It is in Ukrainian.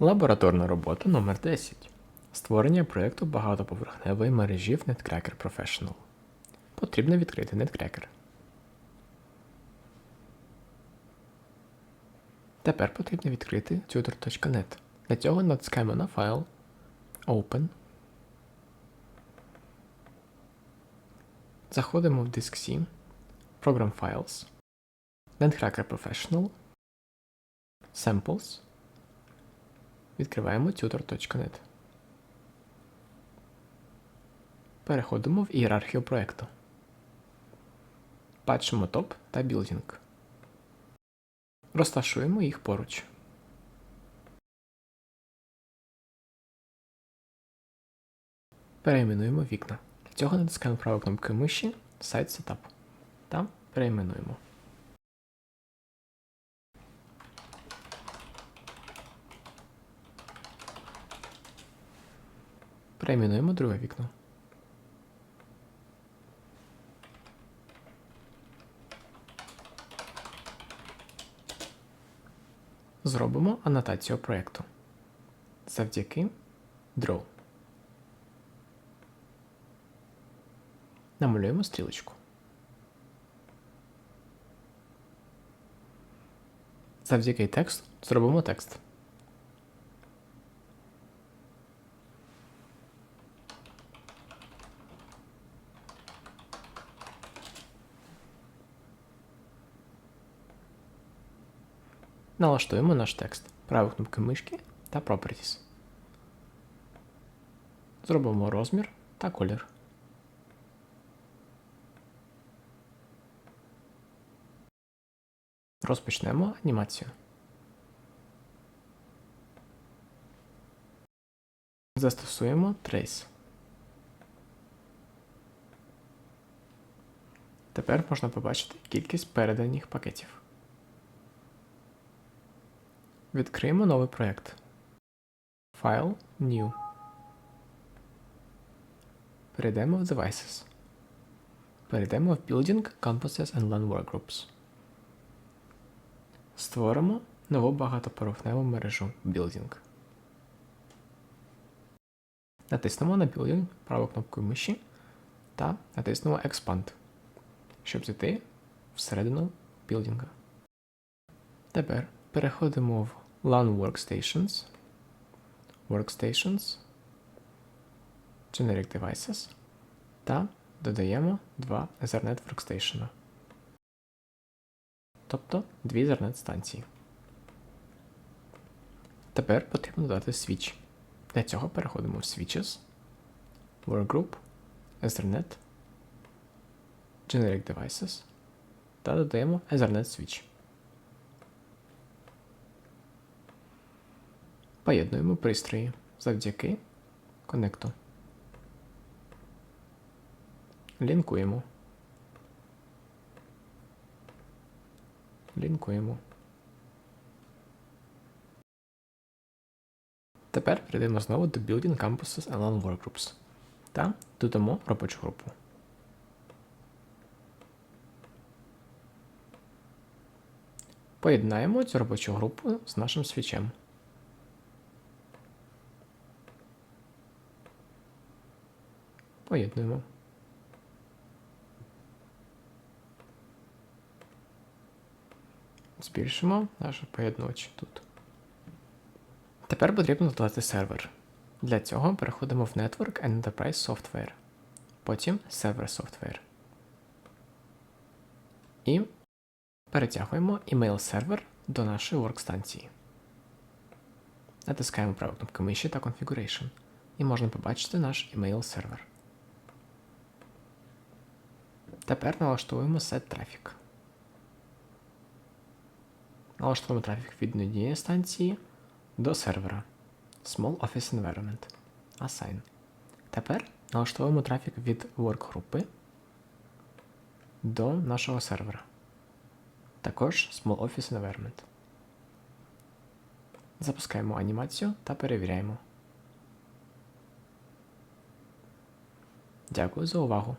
Лабораторна робота номер 10 Створення проєкту багатоповерхневої мережі в Netcracker Professional. Потрібно відкрити Netcracker. Тепер потрібно відкрити tutor.net. Для цього натискаємо на файл Open. Заходимо в диск C, Program Files, Netcracker Professional, Samples. Відкриваємо tutor.net. Переходимо в ієрархію проєкту. Бачимо топ та білдінг. Розташуємо їх поруч. Перейменуємо вікна. Для цього натискаємо правою кнопкою миші Site Setup та перейменуємо. Перейменуємо друге вікно. Зробимо анотацію проєкту. Завдяки Draw. Намалюємо стрілочку. Завдяки тексту зробимо текст. Налаштуємо наш текст правою кнопкою мишки та Properties. Зробимо розмір та колір. Розпочнемо анімацію. Застосуємо Trace. Тепер можна побачити кількість переданих пакетів. Відкриємо новий проєкт. Файл New. Перейдемо в Devices. Перейдемо в Building, Campuses and LAN Workgroups. Створимо нову багатоповерхневу мережу Building. Натиснемо на Building правою кнопкою миші та натиснемо Expand, щоб зайти всередину білдинга. Тепер переходимо в LAN Workstations, Workstations, Generic Devices та додаємо два Ethernet Workstation. Тобто дві Ethernet станції. Тепер потрібно додати свіч. Для цього переходимо в Switches, Workgroup, Ethernet, Generic Devices та додаємо Ethernet Switch. Поєднуємо пристрої завдяки коннекту. Лінкуємо. Лінкуємо. Тепер перейдемо знову до Building Campuses and Workgroups та додамо робочу групу. Поєднаємо цю робочу групу з нашим свічем. Поєднуємо. Збільшимо наш поєднувач тут. Тепер потрібно додати сервер. Для цього переходимо в Network and Enterprise Software. Потім Server Software. І перетягуємо email сервер до нашої workстанції. Натискаємо праву кнопку миші та Configuration. І можна побачити наш email сервер. Тепер налаштуємо Set Traffic. Налаштуємо трафік від однієї станції до сервера Small Office Environment Assign. Тепер налаштуємо трафік від workгрупи до нашого сервера. Також Small Office Environment. Запускаємо анімацію та перевіряємо. Дякую за увагу!